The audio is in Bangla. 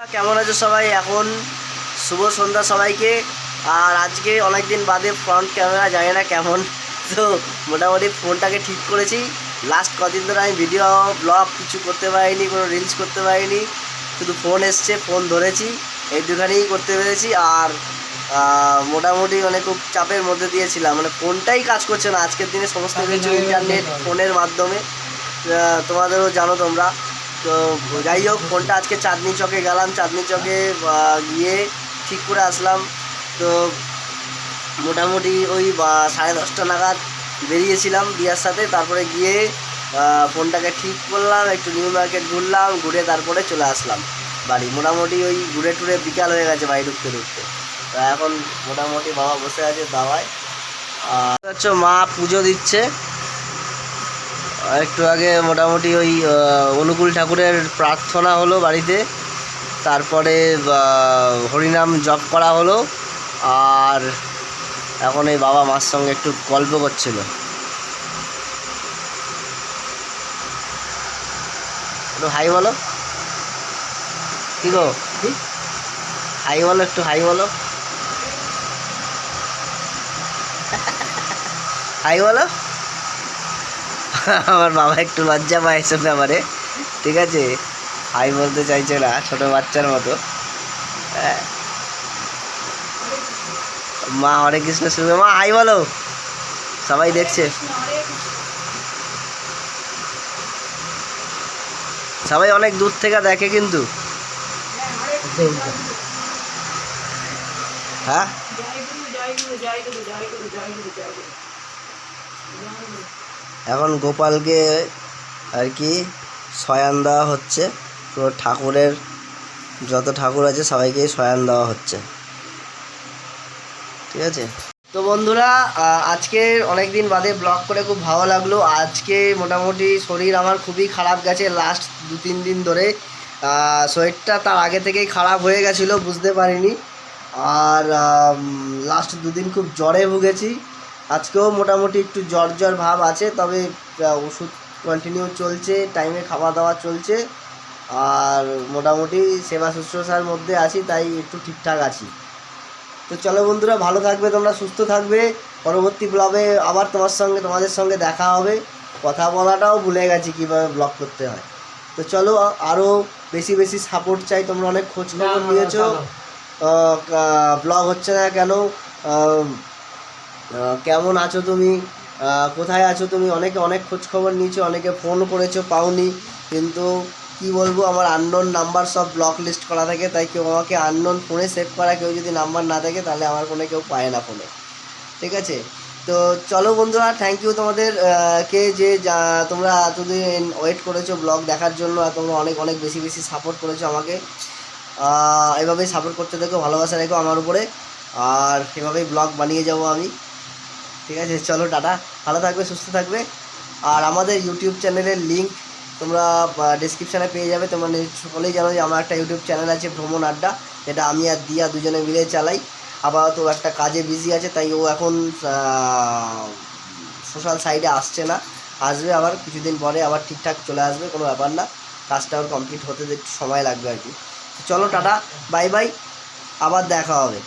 কেমন আছো সবাই? এখন শুভ সন্ধ্যা সবাইকে। আর আজকে অনেক দিন বাদে ফ্রন্ট ক্যামেরা জানি না কেমন? তো মোটামুটি ফোনটাকে ঠিক করেছি। লাস্ট কদিন ধরে আমি ভিডিও ব্লগ কিছু করতে পারিনি কোনো রিলস করতে পারিনি। শুধু ফোন এসছে ফোন ধরেছি এই দুখানেই করতে পেরেছি। আর মোটামুটি মানে খুব চাপের মধ্যে দিয়েছিলাম। মানে ফোনটাই কাজ করছে না। আজকের দিনে সমস্ত কিছু ইন্টারনেট ফোনের মাধ্যমে। তোমাদেরও জানো তোমরা। তো যাই হোক, ফোনটা আজকে চাঁদনি চকে গেলাম। চাঁদনি চকে গিয়ে ঠিক করে আসলাম। তো মোটামুটি ওই সাড়ে দশটা নাগাদ বেরিয়েছিলাম দিয়ার সাথে। তারপরে গিয়ে ফোনটাকে ঠিক করলাম, একটু নিউ মার্কেট ঘুরলাম, ঘুরে তারপরে চলে আসলাম বাড়ি। মোটামুটি ওই ঘুরে টুরে বিকাল হয়ে গেছে বাড়ি ঢুকতে ঢুকতে। তো এখন মোটামুটি বাবা বসে আছে দাওয়ায়। আর হচ্ছে মা পুজো দিচ্ছে। একটু আগে মোটামুটি ওই অনুকূল ঠাকুরের প্রার্থনা হলো বাড়িতে। তারপরে হরিনাম জপ করা হলো। আর এখন এই বাবা মার সঙ্গে একটু গল্প করছিল। একটু হাই বলো। কি গো? হাই বলো, একটু হাই বলো। হাই বলো। আমার বাবা একটু লজ্জা পায় এসব ব্যাপারে। ঠিক আছে? হাই বলতে চাইছে না, ছোটো বাচ্চার মতো। হ্যাঁ। মা, হরে কৃষ্ণ শুরু মা, হাই বলো। সবাই দেখছে। সবাই অনেক দূর থেকে দেখে কিন্তু। হ্যাঁ? এখন গোপালকে আর কি শয়ান দেওয়া হচ্ছে। পুরো ঠাকুরের যত ঠাকুর আছে সবাইকেই শয়ান দেওয়া হচ্ছে। ঠিক আছে? তো বন্ধুরা আজকে অনেক দিন বাদে ব্লগ করে খুব ভালো লাগল। আজকে মোটামুটি শরীর আমার খুবই খারাপ গেছে লাস্ট দু, তিন দিন ধরে। শরীরটা তার আগে থেকেই খারাপ হয়ে গেছিল, বুঝতে পারিনি। আর লাস্ট দুদিন খুব জ্বরে ভুগেছি। আজকেও মোটামুটি একটু জ্বর জ্বর ভাব আছে তবে ওষুধ কন্টিনিউ চলছে টাইমে খাওয়া দাওয়া চলছে আর মোটামুটি সেবা শুশ্রূষার মধ্যে আছি তাই একটু ঠিকঠাক আছি। তো চলো বন্ধুরা ভালো থাকবে তোমরা সুস্থ থাকবে। পরবর্তী ব্লগে আবার তোমার সঙ্গে তোমাদের সঙ্গে দেখা হবে। কথা বলাটাও ভুলে গেছি কীভাবে ব্লগ করতে হয়। তো চলো আরও বেশি বেশি সাপোর্ট চাই তোমরা অনেক খোঁজ খবর নিয়েছো। ব্লগ হচ্ছে না কেন? কেমন আছো তুমি? কোথায় আছো তুমি? অনেকে অনেক খোঁজখবর নিয়েছো, অনেকে ফোন করেছ, পাওনি। কিন্তু কি বলব, আমার আননোন নাম্বার সব ব্লক লিস্ট করা থাকে, তাই কেউ আমাকে আননোন ফোনে সেভ করা, কেউ যদি নাম্বার না থাকে, তাহলে আমার ফোনে কেউ পায় না ফোনে ঠিক আছে? তো চলো বন্ধুরা থ্যাংক ইউ তোমাদের কে যে তোমরা এতদিন ওয়েট করেছ ব্লগ দেখার জন্য, আর তোমরা অনেক অনেক বেশি বেশি সাপোর্ট করেছ আমাকে। এভাবেই সাপোর্ট করতে দেখো ভালোবাসা রেখো আমার উপরে। আর এভাবেই ব্লগ বানিয়ে যাব আমি। ঠিক আছে, চলো টাটা। ভালো থাকবে, সুস্থ থাকবে। আর আমাদের ইউটিউব চ্যানেলের লিঙ্ক তোমরা ডিসক্রিপশানে পেয়ে যাবে। তোমরা সকলেই জানো যে আমার একটা ইউটিউব চ্যানেল আছে, ভ্রমণ আড্ডা। যেটা আমি আর দিয়া দুজনে মিলে চালাই। আপাতত একটা কাজে বিজি আছে, তাই ও এখন সোশ্যাল সাইডে আসছে না। আসবে আবার কিছুদিন পরে, আবার ঠিকঠাক চলে আসবে, কোনো ব্যাপার না। কাজটা ওর কমপ্লিট হতে একটু সময় লাগবে আর কি। চলো টাটা বাই বাই আবার দেখা হবে।